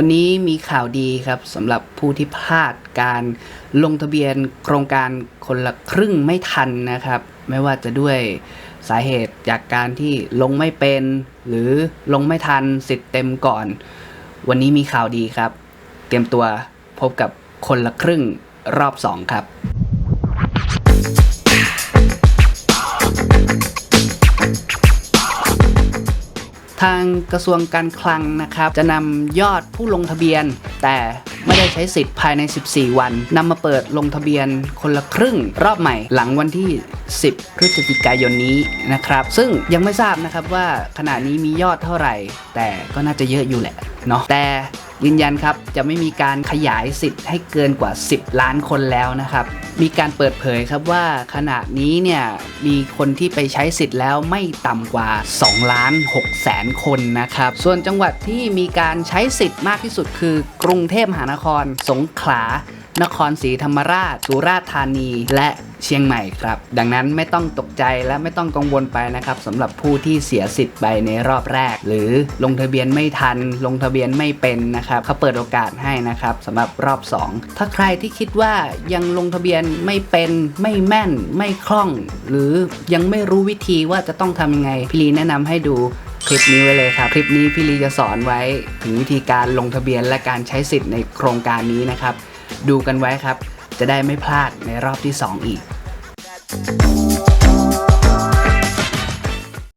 วันนี้มีข่าวดีครับสำหรับผู้ที่พลาดการลงทะเบียนโครงการคนละครึ่งไม่ทันนะครับ ไม่ว่าจะด้วยสาเหตุจากการที่ลงไม่เป็น หรือลงไม่ทันสิทธิ์เต็มก่อน วันนี้มีข่าวดีครับ เตรียมตัวพบกับคนละครึ่งรอบ 2 ครับ ทางกระทรวงการคลังนะครับ จะนำยอดผู้ลงทะเบียน แต่ไม่ได้ใช้สิทธิ์ภายใน 14 วันนำมาเปิดลงทะเบียนคนละครึ่งรอบใหม่หลังวันที่ 10 พฤศจิกายนนี้นะครับ ซึ่งยังไม่ทราบนะครับว่าขณะนี้มียอดเท่าไหร่ แต่ก็น่าจะเยอะอยู่แหละเนาะแต่ ยืนยันครับจะไม่มีการขยายสิทธิ์ให้เกินกว่า 10 ล้านคนแล้วนะครับ มีการเปิดเผยครับว่าขณะนี้เนี่ยมีคนที่ไปใช้สิทธิ์แล้วไม่ต่ำกว่า2ล้าน6แสนคนนะครับ ส่วนจังหวัดที่มีการใช้สิทธิ์มากที่สุดคือกรุงเทพมหานคร สงขลานครศรีธรรมราช สุราษฎร์ธานี และ เชียงใหม่ครับ ดังนั้นไม่ต้องตกใจและไม่ต้องกังวลไปนะครับสำหรับผู้ที่เสียสิทธิ์ไปในรอบแรก หรือลงทะเบียนไม่ทัน ลงทะเบียนไม่เป็นนะครับเขาเปิดโอกาสให้นะครับสำหรับรอบ 2 ถ้าใครที่คิดว่ายังลงทะเบียนไม่เป็นไม่แม่นไม่คล่อง หรือยังไม่รู้วิธีว่าจะต้องทำยังไงพี่ลีแนะนำให้ดูคลิปนี้ไว้เลยครับ คลิปนี้พี่ลีจะสอนไว้ถึงวิธีการลงทะเบียนและการใช้สิทธิ์ในโครงการนี้นะครับ ดูกันไว้ครับ จะได้ไม่พลาดในรอบที่ 2 อีก